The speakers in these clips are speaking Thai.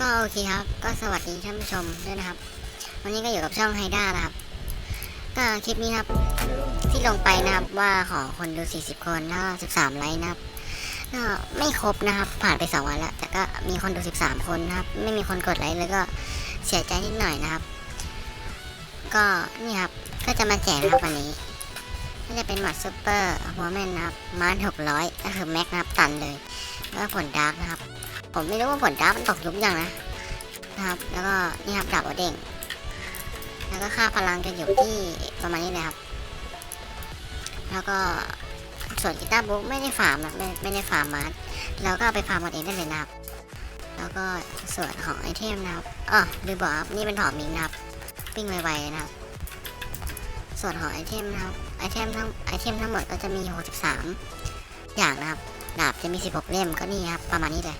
ก็โอเคครับ ก็สวัสดีท่านผู้ชมด้วยนะครับ วันนี้ก็อยู่กับช่องไฮด้านะครับ ก็คลิปนี้ครับที่ลงไปนะครับว่าขอคนดู 40 คนแล้ว13 ไลค์นะครับก็ไม่ครบนะครับ ผ่านไป 2 วันแล้ว แต่ก็มีคนดู 13 คนนะครับ ไม่มีคนกดไลค์เลยก็เสียใจนิดหน่อยนะครับ ก็นี่ครับก็จะมาแจกนะครับวันนี้ก็จะเป็นหมัดซูเปอร์หัวแม่นนะครับมาร์ทหกร้อยก็คือแม็กนะครับตันเลยแล้วก็ผลดาร์กนะครับ ผมไม่รู้ว่าผลดาร์กมันตกยุบยังนะนะครับ แล้วก็นี่ครับดาบหัวเด้งแล้วก็ค่าพลังจะอยู่ที่ประมาณนี้เลยครับ แล้วก็ส่วนกีตาร์บุ๊กไม่ได้ฟาร์มนะไม่ไม่ได้ฟาร์มมาเราก็ไปฟาร์มกันเองได้เลยนะครับ แล้วก็ส่วนของไอเทมนะครับอ๋อลืมบอกครับนี่เป็นถอดมิงนะครับปิ้งไวๆนะครับ ส่วนของไอเทมนะครับไอเทมทั้งไอเทมทั้งหมดก็จะมี 63 อย่างนะครับดาบจะมี 16 เล่มก็นี่ครับประมาณนี้เลย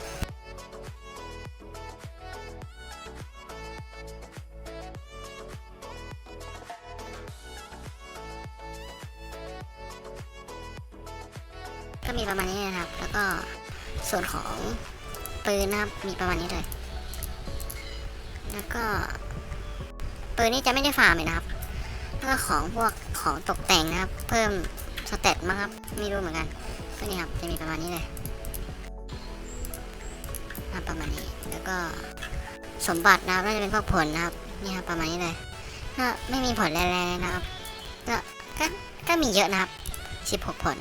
ก็มีประมาณนี้นะครับ แล้วก็ส่วนของปืนนะครับมีประมาณนี้เลย แล้วก็ปืนนี่จะไม่ได้ฟาร์มเลยนะครับแล้วก็ของพวกของตกแต่งนะครับ เพิ่มสเตตมั้งครับไม่รู้เหมือนกันก็นี่ครับจะมีประมาณนี้เลยนะครับประมาณนี้แล้วก็สมบัตินะครับน่าจะเป็นพวกผลนะครับนี่ครับประมาณนี้เลยก็ไม่มีผลแรงๆนะครับก็ก็ก็มีเยอะนะครับ 16 ผล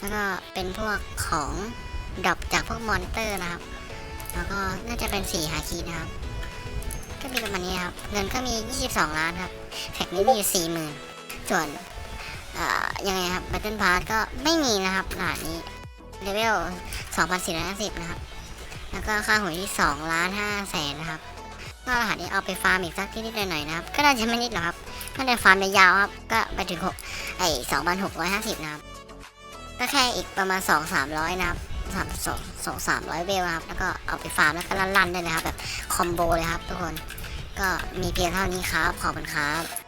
แล้วก็เป็นพวกของดรอปจากพวกมอนเตอร์นะครับ แล้วก็น่าจะเป็นสีฮาคีนะครับ ก็มีประมาณนี้ครับ เงินก็มี 22 ล้านครับแท็กนี้มีอยู่40,000 ส่วนยังไงครับบัตเทิลพาร์ก็ไม่มีนะครับรหัสนี้เลเวล 2,450 นะครับ แล้วก็ค่าหวยที่2ล้าน5แสนนะครับ ก็รหัสนี้เอาไปฟาร์มอีกสักทีนิดหน่อยนะครับ ก็น่าจะไม่นิดหรอกครับน่าจะฟาร์มยาวครับ ก็ไปถึง6ไอ้2,650 นะครับ ก็แค่อีกประมาณ 2 300 นะครับสามสองสองสามร้อยเวลครับ แล้วก็เอาไปฟาร์มแล้วก็ลั่นๆได้เลยครับ แบบคอมโบเลยครับทุกคน ก็มีเพียงเท่านี้ครับ ขอบคุณครับ